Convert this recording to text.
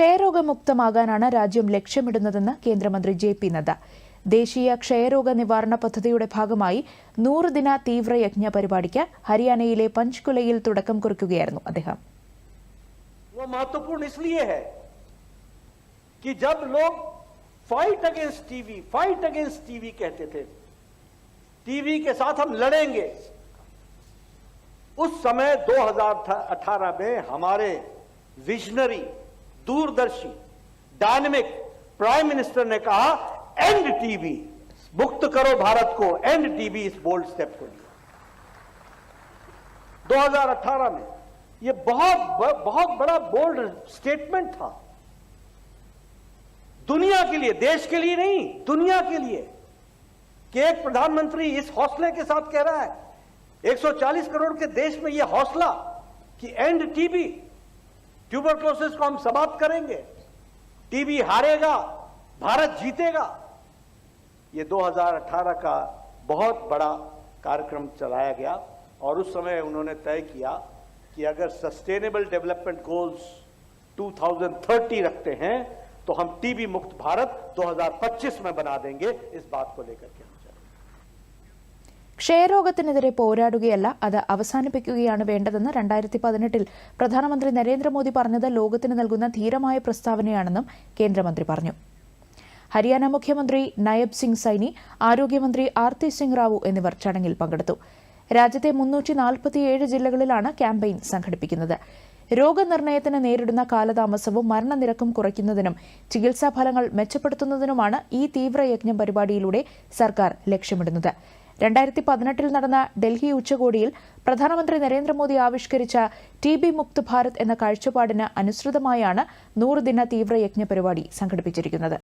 क्षय रोग मुक्त मागാനാണ് രാജ്യം ലക്ഷ്യം ഇടുന്നതെന്ന കേന്ദ്രമന്ത്രി ജെപി നദ. ദേശീയ क्षയരോഗനിവാരണ പദ്ധതിയുടെ ഭാഗമായി 100 ദിന തീവ്ര യജ്ഞ പരിപാടിക്ക് ഹരിയാനയിലെ പഞ്ചകുലയിൽ തുടക്കം കുറിക്കുകയായിരുന്നു അദ്ദേഹം. वो महत्वपूर्ण इसलिए है कि जब लोग fight against TB fight against TB कहते थे टीबी के साथ हम लड़ेंगे उस समय 2018 में हमारे विजनरी दूरदर्शी डायनेमिक प्राइम मिनिस्टर ने कहा एंड टीवी मुक्त करो भारत को एंड टीवी इस बोल्ड स्टेप को लिया 2018 में यह बहुत बहुत बड़ा बोल्ड स्टेटमेंट था दुनिया के लिए देश के लिए नहीं दुनिया के लिए कि एक प्रधानमंत्री इस हौसले के साथ कह रहा है 140 करोड़ के देश में यह हौसला कि एंड टीवी ट्यूबरक्लोसिस को हम समाप्त करेंगे टीबी हारेगा भारत जीतेगा ये 2018 का बहुत बड़ा कार्यक्रम चलाया गया और उस समय उन्होंने तय किया कि अगर सस्टेनेबल डेवलपमेंट गोल्स 2030 रखते हैं तो हम टीबी मुक्त भारत 2025 में बना देंगे इस बात को लेकर के ക്ഷയരോഗത്തിനെതിരെ പോരാടുകയല്ല അത് അവസാനിപ്പിക്കുകയാണ് വേണ്ടതെന്ന് രണ്ടായിരത്തി പതിനെട്ടിൽ പ്രധാനമന്ത്രി നരേന്ദ്രമോദി പറഞ്ഞത് ലോകത്തിന് നൽകുന്ന ധീരമായ പ്രസ്താവനയാണെന്നും കേന്ദ്രമന്ത്രി പറഞ്ഞു ഹരിയാന മുഖ്യമന്ത്രി നയബ് സിംഗ് സൈനി ആരോഗ്യമന്ത്രി ആർത്തി സിംഗ് റാവു എന്നിവർ ചടങ്ങിൽ പങ്കെടുത്തു രാജ്യത്തെ ജില്ലകളിലാണ് ക്യാമ്പയിൻ സംഘടിപ്പിക്കുന്നത് രോഗനിർണയത്തിന് നേരിടുന്ന കാലതാമസവും മരണനിരക്കും കുറയ്ക്കുന്നതിനും ചികിത്സാ ഫലങ്ങൾ മെച്ചപ്പെടുത്തുന്നതിനുമാണ് ഈ തീവ്രയജ്ഞം പരിപാടിയിലൂടെ സർക്കാർ ലക്ഷ്യമിടുന്നത് രണ്ടായിരത്തി പതിനെട്ടിൽ നടന്ന ഡൽഹി ഉച്ചകോടിയിൽ പ്രധാനമന്ത്രി നരേന്ദ്രമോദി ആവിഷ്കരിച്ച ടി ബി മുക്ത് ഭാരത് എന്ന കാഴ്ചപ്പാടിന് അനുസൃതമായാണ് നൂറുദിന തീവ്രയജ്ഞ പരിപാടി സംഘടിപ്പിച്ചിരിക്കുന്നത്